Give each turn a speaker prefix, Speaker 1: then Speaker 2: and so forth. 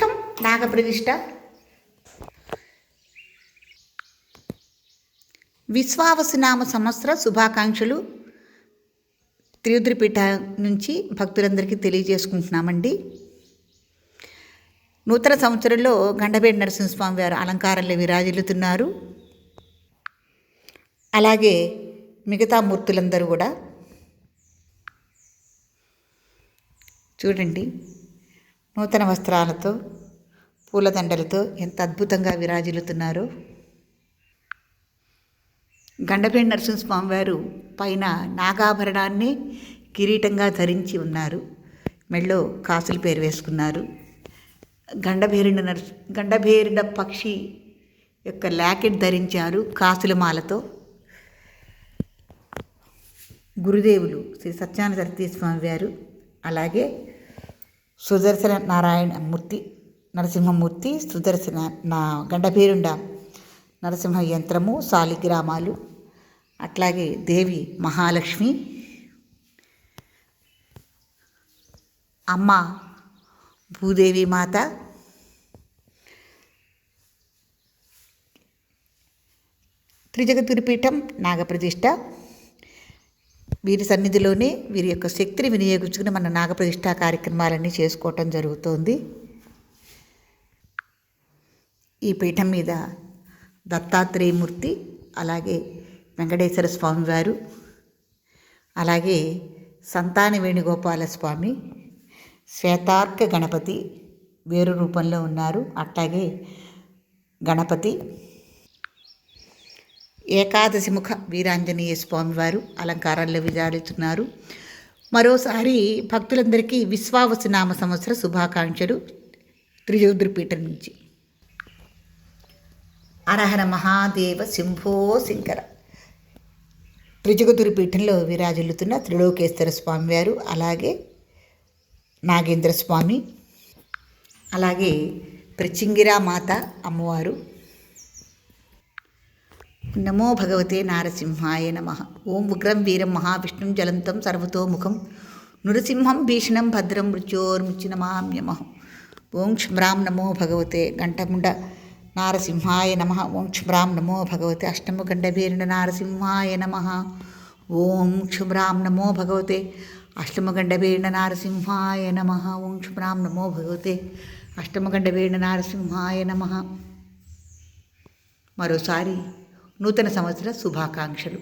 Speaker 1: పీఠం నాగప్రతిష్ఠ. విశ్వావసునామ సంవత్సర శుభాకాంక్షలు. త్రియుద్రిపీఠ నుంచి భక్తులందరికీ తెలియజేసుకుంటున్నామండి. నూతన సంవత్సరంలో గండబేడి నరసింహస్వామి వారు అలంకారంలో విరాజిల్లుతున్నారు. అలాగే మిగతా మూర్తులందరూ కూడా. చూడండి నూతన వస్త్రాలతో పూలదండలతో ఎంత అద్భుతంగా విరాజిల్లుతున్నారు. గండపేడి నరసింహస్వామి వారు పైన నాగాభరణాన్ని కిరీటంగా ధరించి ఉన్నారు. మెళ్ళో కాసులు పేరు వేసుకున్నారు. గండభేరుడ నర గండభేరుడ పక్షి యొక్క లాకెట్ ధరించారు కాసుల మాలతో. గురుదేవులు శ్రీ సత్యానంద సరస్వతి స్వామి వారు. అలాగే సుదర్శన నారాయణ మూర్తి. నరసింహమూర్తి సుదర్శన నా గండభేరుండ నరసింహ యంత్రము సాలిగ్రామాలు అట్లాగే దేవి మహాలక్ష్మి అమ్మ భూదేవి మాత త్రిజగతురిపీఠం నాగప్రతిష్ట వీరి సన్నిధిలోనే వీరి యొక్క శక్తిని వినియోగించుకుని మన నాగప్రతిష్ట కార్యక్రమాలన్నీ చేసుకోవటం జరుగుతోంది. ఈ పీఠం మీద దత్తాత్రేయమూర్తి అలాగే వెంకటేశ్వర స్వామి వారు అలాగే సంతాన వేణుగోపాల స్వామి శ్వేతార్క గణపతి వేరు రూపంలో ఉన్నారు. అట్లాగే గణపతి ఏకాదశి ముఖ వీరాంజనేయ స్వామివారు అలంకారాల్లో విచారిస్తున్నారు మరోసారి భక్తులందరికీ విశ్వావసునామ సంవత్సర శుభాకాంక్షలు. త్రిజోద్రిపీఠం నుంచి. అరహర మహాదేవ శంభో శంకర. త్రిజగతురి పీఠంలో విరాజిల్లుతున్న త్రిలోకేశ్వర స్వామివారు అలాగే నాగేంద్ర స్వామి అలాగే ప్రచింగిరా మాత అమ్మవారు. నమో భగవతే నారసింహాయ నమ. ఓం ఉగ్రం వీరం మహావిష్ణుం జలంతం సర్వతోముఖం. నృసింహం భీషణం భద్రం మృత్యోర్ముచ్చినమామ్యమహం ఓం క్షమ్రాం నమో భగవతే. గంటముండ నారసింహాయ నమ ఓం క్షుభ్రాం నమో భగవతే అష్టమగండభీరుణ నారసింహాయ నమ ఓం క్షుభ్రాం నమో భగవతే అష్టమగండభీరుణ నారసింహాయ నమ ఓం క్షుభ్రాం నమో భగవతే అష్టమగండభీరుణ నారసింహాయ నమ మరోసారి నూతన సంవత్సర శుభాకాంక్షలు